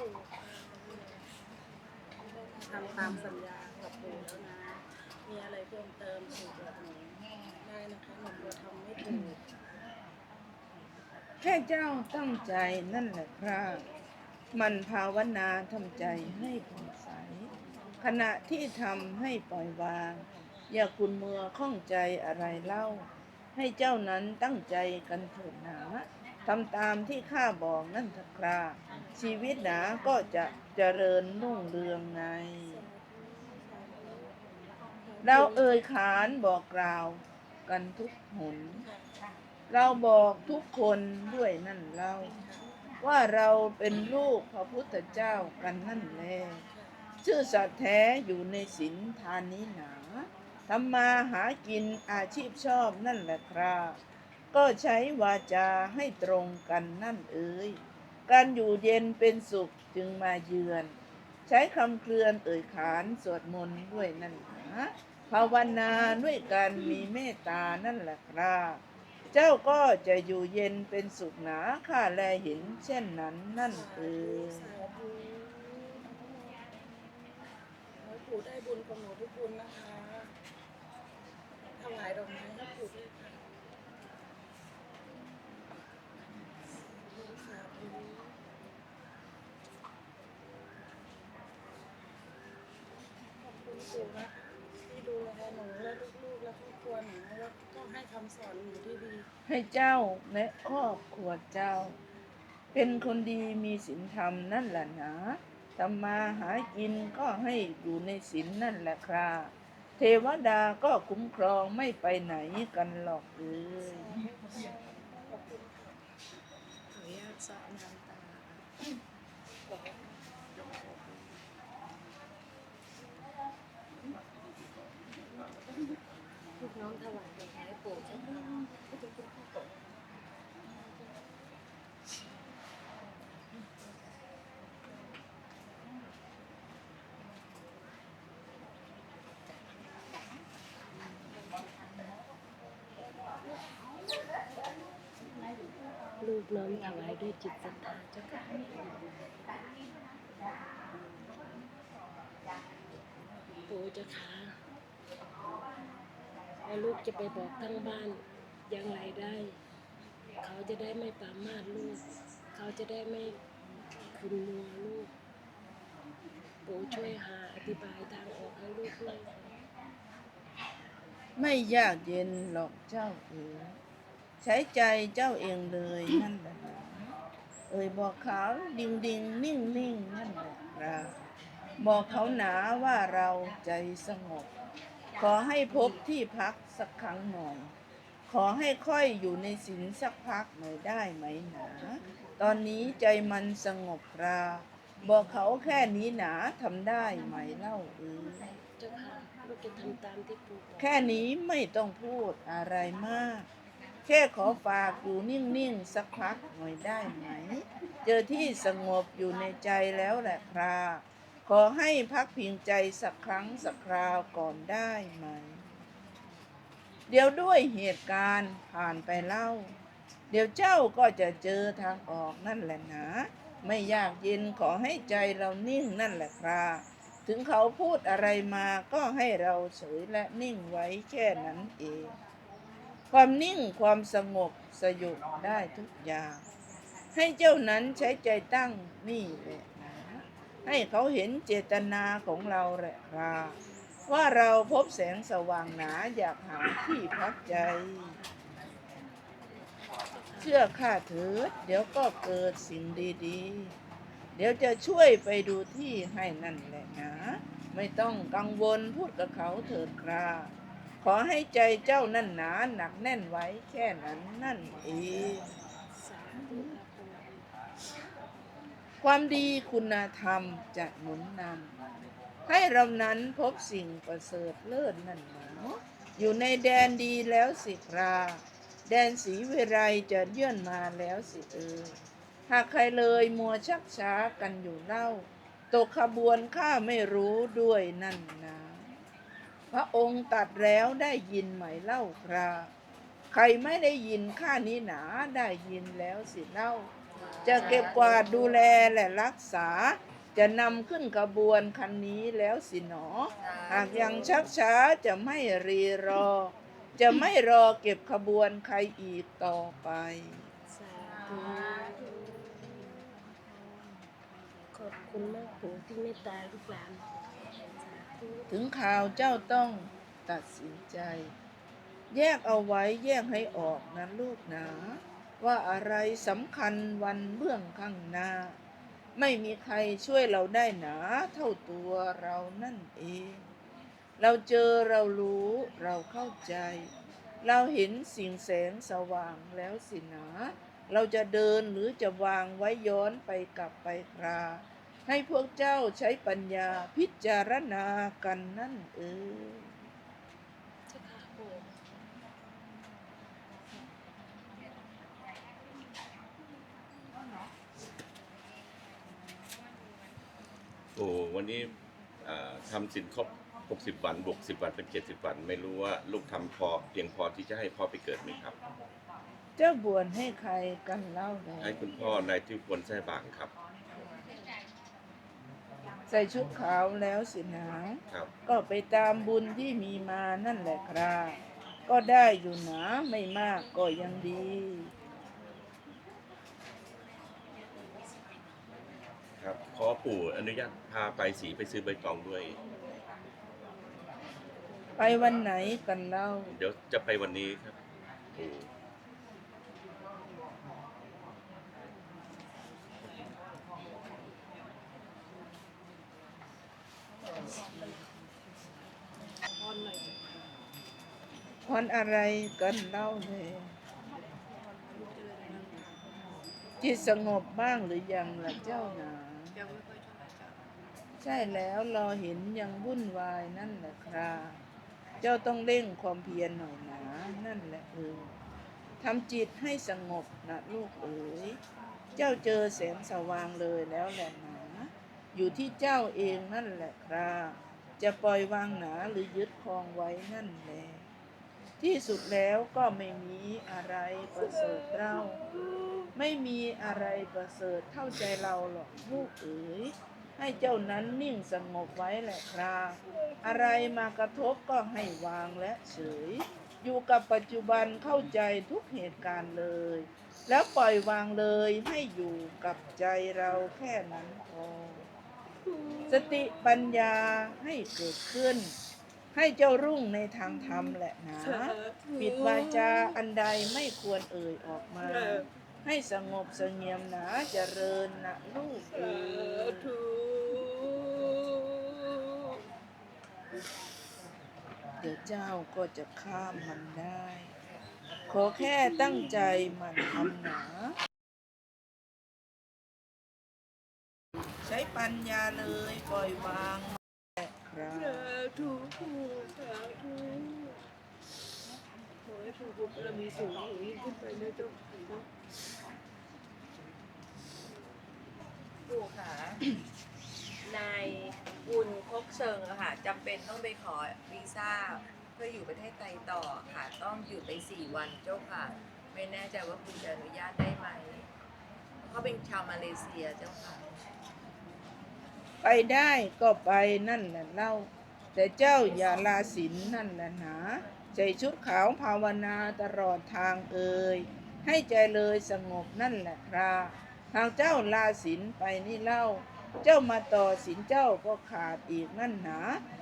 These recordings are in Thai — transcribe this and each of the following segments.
ปู่ทำตามสัญญากับปู่แล้วนะ มีอะไรเพิ่มเติมปู่บอกหนูได้นะคะหนูทำไม่ถูกแค่เจ้าตั้งใจนั่นแหละครับมันภาวนาทำใจให้ผ่องใส ขณะที่ทำให้ปล่อยวาง อย่าคุณมัวข้องใจอะไรเล่า ให้เจ้านั้นตั้งใจกันเถิดหนาทำตามที่ข้าบอกนั่นเถอะครา ชีวิตหนาก็จะเจริญรุ่งเรืองไงเราเอ่ยขานบอกกล่าวกันทุกหน เราบอกทุกคนด้วยนั่นเล่าว่าเราเป็นลูกพระพุทธเจ้ากันนั่นแลชื่อสัตย์แท้อยู่ในศีลทานนี้หนาทำมาหากินอาชีพชอบนั่นแหละครับ ก็ใช้วาจาให้ตรงกันนั่นเอ่ย การอยู่เย็นเป็นสุขจึงมาเยือน ใช้คำเคลื่อนเอ่ยขานสวดมนต์ด้วยนั่นนาภาวนาด้วยการมีเมตตานั่นแหละครับเจ้าก็จะอยู่เย็นเป็นสุขหนาข้าแลเห็นเช่นนั้นนั่นเออสาธุขอให้ปู่ได้บุญกับหนูทุกบุญนะคะถวายดอกไม้ให้ปู่ด้วยค่ะสาธุขอบคุณปู่นะคะที่ดูแลหนูและลูกๆและครอบครัวหนูแล้วก็ให้ คำสอนหนูที่ดี ให้เจ้าและครอบครัวเจ้า เป็นคนดีมีศีลธรรมนั่นแหละหนะทำมาหากินก็ให้อยู่ในศีลนั่นแหละครับเทวดาก็คุ้มครองไม่ไปไหนกันหรอกเอ้ยขอบคุณค่ะขออนุญาตสอนน้ำตาลูกน้องถวายดอกไม้ปู่เจ้าค่ะลูก น้อมถวายด้วยจิตศรัทธาเจ้าค่ะปู่เจ้าค่ะแล้วลูกจะไปบอกทั้งบ้านอย่างไรได้ เขาจะได้ไม่ปามาสลูก เขาจะได้ไม่คุณมัวลูกปู่ช่วยหาอธิบายทางออกให้ลูกด้วย ไม่ยากเย็นหรอกเจ้าเอ๋ย ใช้ใจเจ้าเองเลยนั่นแหละหนาเอ่ยบอกเขาดิ่งดิ่งนิ่งนิ่งนั่นแหละครับบอกเขาหนาว่าเราใจสงบ ขอให้พบที่พักสักครั้งหน่อย ขอให้ค่อยอยู่ในศีลสักพักหน่อยได้ไหมหนา ตอนนี้ใจมันสงบราบอกเขาแค่นี้หนาทำได้ไหมเล่าเออเจ้าค่ะลูกจะทำตามที่ปู่บอกแค่นี้ไม่ต้องพูดอะไรมาก แค่ขอฝากอยู่นิ่งๆสักพักหน่อยได้ไหม เจอที่สงบอยู่ในใจแล้วแหละครับขอให้พักพิงใจสักครั้งสักคราวก่อนได้ไหม เดี๋ยวด้วยเหตุการณ์ผ่านไปเล่า เดี๋ยวเจ้าก็จะเจอทางออกนั่นแหละนะ ไม่ยากเย็นขอให้ใจเรานิ่งนั่นแหละครับถึงเขาพูดอะไรมาก็ให้เราเฉยและนิ่งไว้แค่นั้นเอง ความนิ่งความสงบสยบได้ทุกอย่าง ให้เจ้านั้นใช้ใจตั้งนี่แหละนะให้เขาเห็นเจตนาของเราแหละครับว่าเราพบแสงสว่างหนาอยากหาที่พักใจ เชื่อข้าเถิดเดี๋ยวก็เกิดสิ่งดีๆ เดี๋ยวจะช่วยไปดูที่ให้นั่นแหละนะ ไม่ต้องกังวลพูดกับเขาเถิดครา ขอให้ใจเจ้านั่นหนาหนักแน่นไว้แค่นั้นนั่นเองความดีคุณธรรมจะหนุนนำให้เรานั้นพบสิ่งประเสริฐเลิศนั่นหนาอยู่ในแดนดีแล้วสิครา แดนสีเวไรจะเยื่อนมาแล้วสิเออ หากใครเลยมัวชักช้ากันอยู่เล่า ตกขบวนข้าไม่รู้ด้วยนั่นนะ พระองค์ตัดแล้วได้ยินไหมเล่าครา ใครไม่ได้ยินข้านี้หนาได้ยินแล้วสิเล่า จะเก็บกวาดดูแลและรักษา จะนำขึ้นกระบวนคันนี้แล้วสิหนอ หากยังชักช้าจะไม่รีรอ จะไม่รอเก็บขบวนใครอีกต่อไปขอบคุณมากปู่ที่เมตตาลูกหลาน ถึงข่าวเจ้าต้องตัดสินใจ แยกเอาไว้แยกให้ออกนะลูกหนา ว่าอะไรสำคัญวันเบื้องข้างหน้า ไม่มีใครช่วยเราได้หนาเท่าตัวเรานั่นเอง เราเจอเรารู้เราเข้าใจ เราเห็นสิ่งแสงสว่างแล้วสินะเราจะเดินหรือจะวางไว้ย้อนไปกลับไปครา ให้พวกเจ้าใช้ปัญญาพิจารณากันนั่นเองเจ้าค่ะปู่โอ้วันนี้อ่าทำสินครบ60 วันบวก10 วันเป็น 70 วัน ไม่รู้ว่าลูกทำพอเพียงพอที่จะให้พ่อไปเกิดไหมครับ เจ้าบวชให้ใครกันเล่าเลยให้คุณพ่อนายที่ควรแท้บางครับ ใส่ชุดขาวแล้วสินะครับ ก็ไปตามบุญที่มีมานั่นแหละครับก็ได้อยู่หนาไม่มากก็ยังดี ครับ ขอปู่อนุญาตพาไปสีไปซื้อใบตองด้วย ไปวันไหนกันเล่า เดี๋ยวจะไปวันนี้ครับปู่ พรหน่อยเจ้าค่ะ วันอะไรกันเล่าเลยจิตสงบบ้างหรือยังล่ะเจ้าหนายังไม่ค่อยเท่าไหร่จ้ะใช่แล้วรอเห็นยังวุ่นวายนั่นแหละครับเจ้าต้องเร่งความเพียรหน่อยหนานั่นแหละเออทำจิตให้สงบนะลูกเอ๋ยเจ้าเจอแสงสว่างเลยแล้วแหละหนาอยู่ที่เจ้าเองนั่นแหละครับจะปล่อยวางหนาหรือยึดครองไว้นั่นแหละ ที่สุดแล้วก็ไม่มีอะไรประเสริฐเรา ไม่มีอะไรประเสริฐเท่าใจเราหรอกลูกเอ๋ยให้เจ้านั้นนิ่งสงบไว้แหละครับอะไรมากระทบก็ให้วางและเฉย อยู่กับปัจจุบันเข้าใจทุกเหตุการณ์เลย แล้วปล่อยวางเลยให้อยู่กับใจเราแค่นั้นพอสติปัญญาให้เกิดขึ้น ให้เจ้ารุ่งในทางธรรมแหละนะปิดวาจาอันใดไม่ควรเอ่ยออกมา ให้สงบเสงี่ยมหนาเจริญนะลูกเอ๋ยเดี๋ยวเจ้าก็จะข้ามมันได้ ขอแค่ตั้งใจหมันทำหนาใช้ปัญญาเลยปล่อยวาง แหละครับสาธุสาธุขอให้ผู้บุญบารมีสูงยิ่งขึ้นไปนะเจ้าค่ะปู่ค่ะ นายบุญพกเชิงอะค่ะจำเป็นต้องไปขอวีซ่าเพื่ออยู่ประเทศไทยต่อค่ะ ต้องอยู่ไปสี่วันเจ้าค่ะ ไม่แน่ใจว่าคุณจะอนุญาตได้ไหมเขาเป็นชาวมาเลเซียเจ้าค่ะ ไปได้ก็ไปนั่นแหละเล่า แต่เจ้าอย่าลาศีลนั่นแหละหนะใส่ชุดขาวภาวนาตลอดทางเอ่ยให้ใจเลยสงบนั่นแหละครับหากเจ้าลาศีลไปนี่เล่า เจ้ามาต่อศีลเจ้าก็ขาดอีกนั่นหนา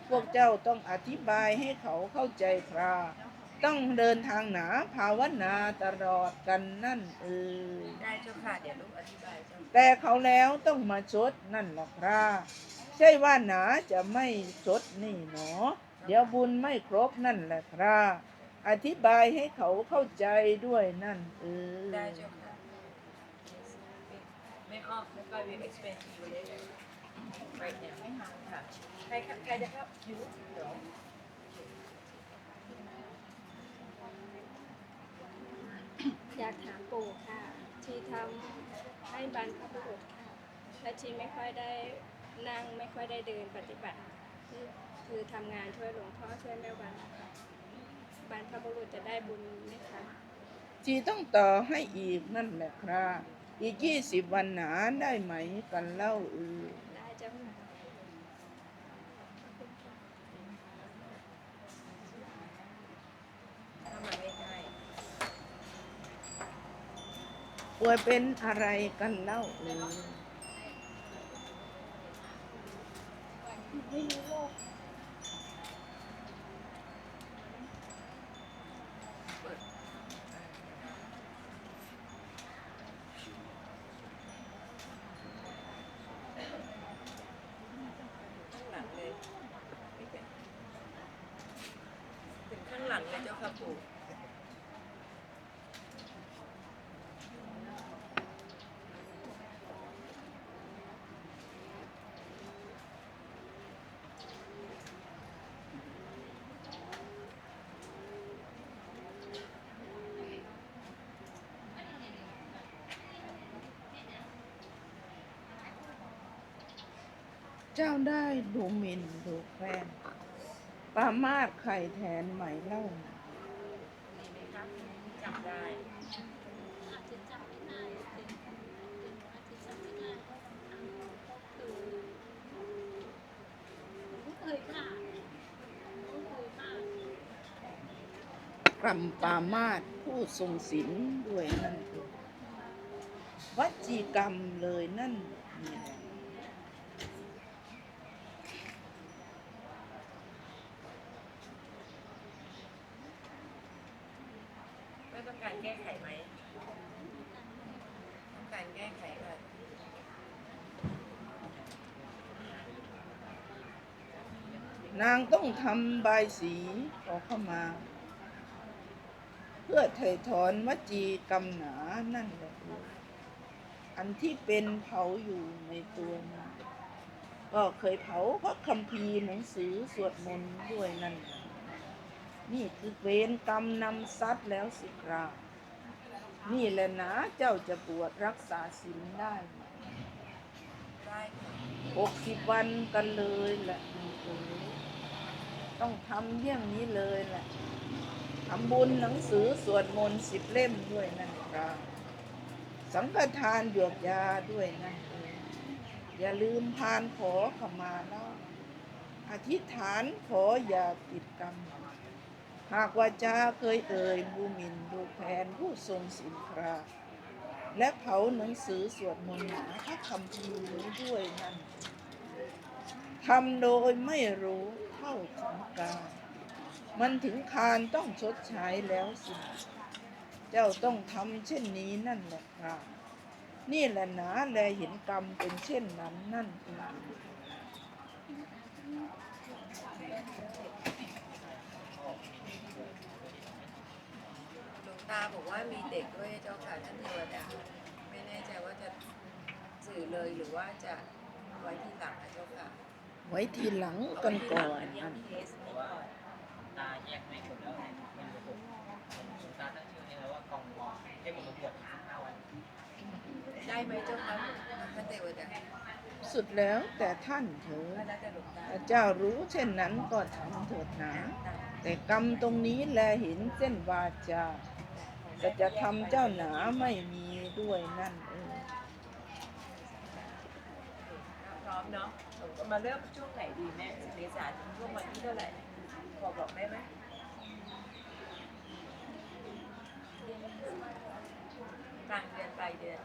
พวกเจ้าต้องอธิบายให้เขาเข้าใจครับ ต้องเดินทางหนาภาวนาตลอดกันนั่นเอ่ยได้เจ้าค่ะเดี๋ยวลูกอธิบายเจ้าค่ะแต่เขาแล้วต้องมาชดนั่นแหละครับใช่ว่าหนาจะไม่ชดนี่หนอ เดี๋ยวบุญไม่ครบนั่นแหละครับอธิบายให้เขาเข้าใจด้วยนั่นเออได้เจ้าค่ะ ไม่ออกไม่ก็ will explain to you later right now ค่ะใครใครจะเข้าอยู่เดี๋ยว อยากถามปู่ค่ะที่ทำให้บรรพบุรุษค่ะ และที่ไม่ค่อยได้นั่งไม่ค่อยได้เดินปฏิบัติ คือคือทำงานช่วยหลวงพ่อช่วยแม่วันค่ะบรรพบุรุษจะได้บุญไหมคะจีต้องต่อให้อีกนั่นแหละครับอีกยี่สิบวันหนาได้ไหมกันเล่าเออได้เจ้าค่ะ ถ้ามันไม่ได้ ป่ วยเป็นอะไรกันเล่าเออ ไม่รู้โรค ข้างหลังเลยไม่เป็นถึงข้างหลังเลยเจ้าค่ะปู่ เจ้าได้ดูหมินดูแคลนปรามาดไข่แทนไหมเล่า มีไหมครับจำได้ อาจจะจำไม่ได้เป็นเป็นอาจจะจำไม่ได้ก็คือเคยค่ะก็เคยค่ะกรรมปรามาดผู้ทรงศีลด้วยนั่นเองวจีกรรมเลยนั่นนี่แหละ ไม่ต้องการแก้ไขไหมต้องการแก้ไขค่ะ นางต้อง ทำบายสีขอเข้ามา เพื่อไถ่ถอนวจีกรรมหนานั่นแหละอันที่เป็นเผาอยู่ในตัวนะก็เคยเผาพระคัมภีหนังสือสวดมนต์ด้วยนั่นแหละนี่คือเวรกรรมนำซัดแล้วสิครานี่แหละนะเจ้าจะบวชรักษาศีลได้ได้ค่ะหกสิบวันกันเลยแหละนี่เอ๋ย ต้องทำเยี่ยงนี้เลยแหละทำบุญหนังสือสวดมนต์สิบเล่มด้วยนั่นครับสังฆทานหยวกยาด้วยนั่นเองอย่าลืมพานขอขมาแล้วอธิษฐานขออย่าติดกรรม หากว่าจาเคยเอ่ยบูมินดูแผนผู้ทรงสินครา และเผาหนังสือสวดมนต์หนาพระคำพีร์นี้ด้วยนั่นทำโดยไม่รู้ เท่าถึงกามันถึงคารต้องชดใช้แล้วสิเจ้าต้องทำเช่นนี้นั่นแหละครับนี่แหละหนาแลเห็นกรรมเป็นเช่นนั้นนั่นเองลวงตาบอกว่ามีเด็กด้วยเจ้าค่ะท่านเทวดาไม่แน่ใจว่าจะสื่อเลยหรือว่าจะไว้ที่หลังนะเจ้าค่ะ ไว้ทีหลังกันก่อนยันั่งนเทสเพราะว่าตาแยกไม่หมดแล้วไม่รู้ผมผมตาตั้งชื่อให้แล้วว่ากองวอให้ผมมาบวชห้าวันได้ไหมเจ้าค่ะท่านเทวดาสุดแล้วแต่ท่านเถอก็ะแล้วแต่หลวงตาถ้าเจ้ารู้เช่นนั้นก็ทำเถิดหนาแต่กรรมตรงนี้แลเห็นเส้นวาจาแต่จะทำเจ้าหนาไม่มีด้วยนั่นเองพร้อมเนาะ มาเริ่มช่วงไหนดีแม่เมษาถึงช่วงวันที่เท่าไหร่พอบอกได้ไหมกลางเดือนปลายเดือน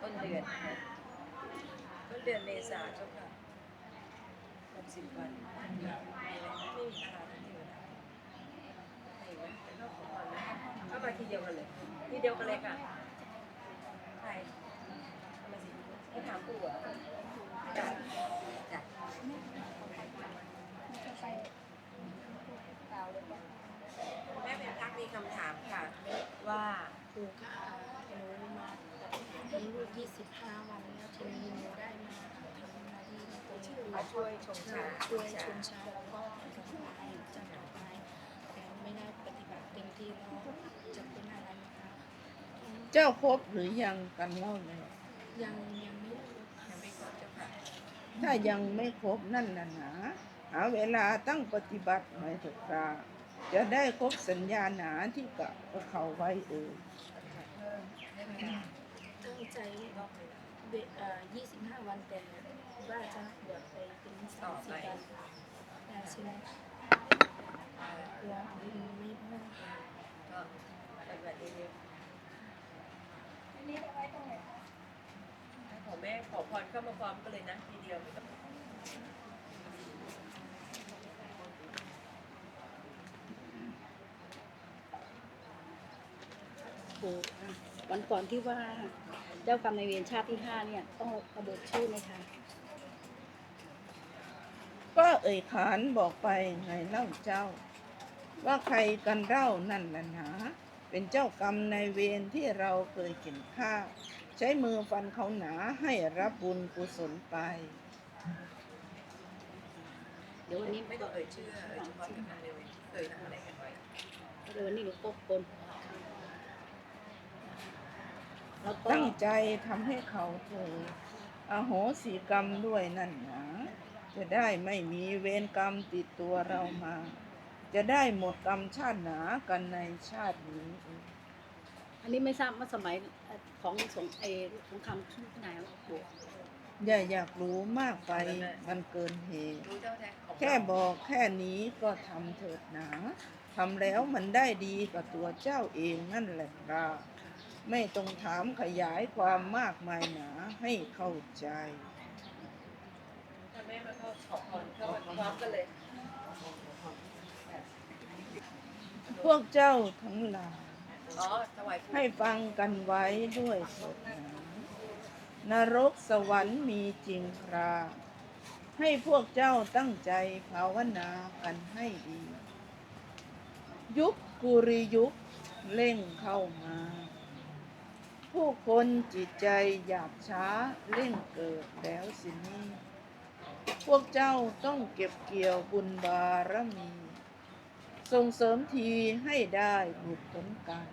ต้นเดือนต้นเดือนเมษาเจ้าค่ะหกสิบวันไม่มีนะคะท่านเทวดาไหนวะเข้าก่อนนะเข้ามาทีเดียวกันเลย ทีเดียวกันเลยค่ะใครมาสิให้ถามปู่เหรอจ้ะจ้ะแม่เป็นทักมีคำถามค่ะ ว่าปู่ค่ะหนูมาเลี้ยงลูก25วันแล้วทีนี้หนูได้มาทำหน้าที่ในตรงนี้มาช่วยชงชาช่วยชนชาแล้วก็ดอกไม้จัดดอกไม้แต่ไม่ได้ปฏิบัติเต็มที่แล้วจะเป็นอะไรไหมคะเจ้าครบหรือยังกันเล่าเลยยังยังไม่ยังไม่ครบเจ้าค่ะถ้ายังไม่ครบนั่นน่ะนาหาเวลาตั้งปฏิบัติหน่อยเถิดครา จะได้ครบสัญญาหนาที่กะกับเขาไว้เออเพิ่มได้ไหมคะตั้งใจเบเอ่อ25วันแต่ว่าจะบวชไปเป็นสามสิบวันได้ใช่ไหมกลัวบุญไม่พอก็ปฏิบัติเรื่อยๆขอแม่ขอพรเข้ามาพร้อมกันเลยนะทีเดียวไม่ต้อง ปู่อะวันก่อนที่ว่าเจ้ากรรมนายเวรชาติที่ห้าเนี่ย ต้องระบุชื่อไหมคะ ก็เอ่ยขานบอกไปไงเล่าเจ้า ว่าใครกันเล่านั่นแหละหนาเป็นเจ้ากรรมนายเวรที่เราเคยเข็นฆ่าใช้มือฟันเขาหนาให้รับบุญกุศลไป เดี๋ยววันนี้ไม่ต้องเอ่ยชื่อเอ่ยเฉพาะกับนางเรวที่เคยทำอะไรกันไว้ เดี๋ยววันนี้หลวงพ่อปน แล้วก็ตั้งใจทำให้เขาเถิดอโหสิกรรมด้วยนั่นหนาจะได้ไม่มีเวรกรรมติดตัวเรามา จะได้หมดกรรมชาติหนากันในชาตินี้ อันนี้ไม่ทราบว่าสมัยของสงเอสงครามช่วงไหนวะปู่อย่าอยากรู้มากไปมันเกินเหตุ รู้เจ้าแท้ของแค่บอกแค่นี้ก็ทำเถิดหนาทำแล้วมันได้ดีกับตัวเจ้าเองนั่นแหละครับ ไม่ต้องถามขยายความมากมายหนาให้เข้าใจถ้าแม่มาเข้าขอพรเข้ามาพร้อมกันเลย พวกเจ้าทั้งหลายอ๋อถวายให้ฟังกันไว้ด้วยเถิดหนานรกสวรรค์มีจริงครา ให้พวกเจ้าตั้งใจภาวนากันให้ดี ยุคกุริยุคเร่งเข้ามา ผู้คนจิตใจหยาบช้าเร่งเกิดแล้วสินี้ พวกเจ้าต้องเก็บเกี่ยวบุญบารมี ส่งเสริมทีให้ได้หลุดพ้นกัน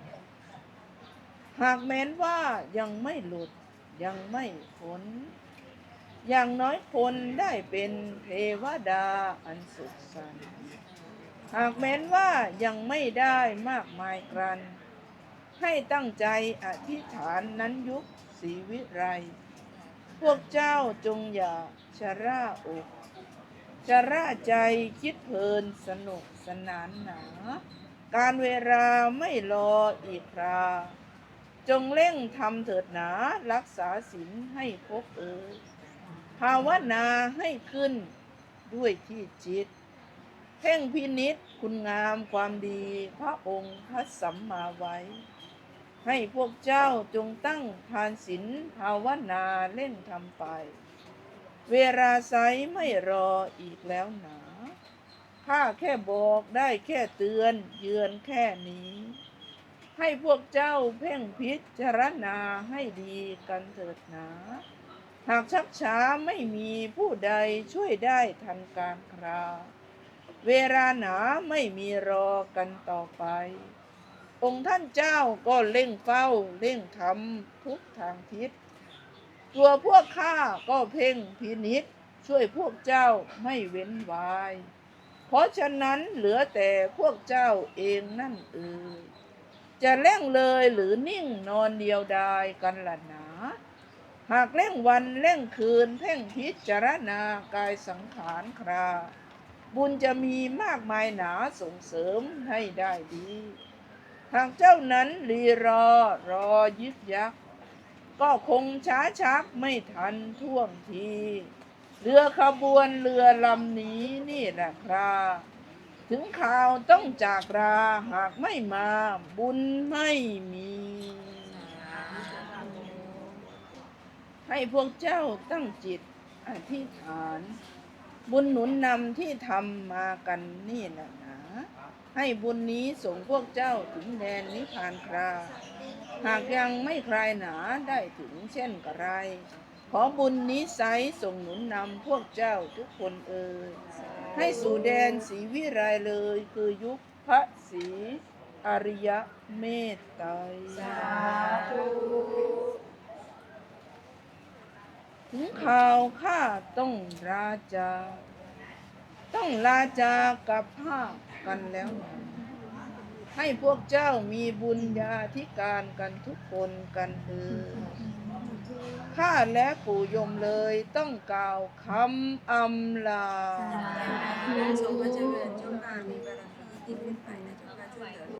หากแม้นว่ายังไม่หลุดยังไม่พ้น อย่างน้อยคนได้เป็นเทวดาอันสุขสันต์หากแม้นว่ายังไม่ได้มากมายกรัน ให้ตั้งใจอธิษฐานนั้นยุคศรีวิไร พวกเจ้าจงอย่าชะร่าอกชะร่าใจคิดเพลินสนุกสนานหนา การเวลาไม่รออีกครา จงเร่งทำเถิดหนารักษาศีลให้ครบเอ่ยภาวนาให้ขึ้นด้วยที่จิตเพ่งพินิษคุณงามความดีพระองค์พระสัมมาไว้ ให้พวกเจ้าจงตั้งทานศีลภาวนาเล่นทำไป เวลาไซไม่รออีกแล้วหนาข้าแค่บอกได้แค่เตือนเยือนแค่นี้ ให้พวกเจ้าเพ่งพิจารณาให้ดีกันเถิดหนา หากชักช้าไม่มีผู้ใดช่วยได้ทันการครา เวลาหนาไม่มีรอกันต่อไป องค์ท่านเจ้าก็เร่งเฝ้าเร่งทำทุกทางทิศ ตัวพวกข้าก็เพ่งพินิษช่วยพวกเจ้าไม่เว้นวาย เพราะฉะนั้นเหลือแต่พวกเจ้าเองนั่นเอ่ยจะเร่งเลยหรือนิ่งนอนเดียวดายกันล่ะหนา หากเร่งวันเร่งคืนเพ่งพิจารณากายสังขารครา บุญจะมีมากมายหนาส่งเสริมให้ได้ดี หากเจ้านั้นรีรอรอยึกยักก็คงช้าชักไม่ทันท่วงที เรือขบวนเรือลำนี้นี่แหละครับถึงข่าวต้องจากราหากไม่มาบุญไม่มี ให้พวกเจ้าตั้งจิตอธิษฐาน บุญหนุนนำที่ทำมากันนี่แหละนะ ให้บุญนี้ส่งพวกเจ้าถึงแดนนิพพานครา หากยังไม่คลายหนาได้ถึงเช่นกระไร ขอบุญนี้ไซส่งหนุนนำพวกเจ้าทุกคนเอ่ยให้สู่แดนสีวิไรเลยคือยุคพระศรีอริยเมตไตรถึงข่าวข้าต้องราจา ต้องลาจากับภาค กันแล้ว ให้พวกเจ้ามีบุญญาธิการกันทุกคนกันเถิดข้าและปู่ยมเลยต้องกล่าวคำอำลา สาธุ พรเจริญจงอามีบารมีที่ขึ้นไปนะ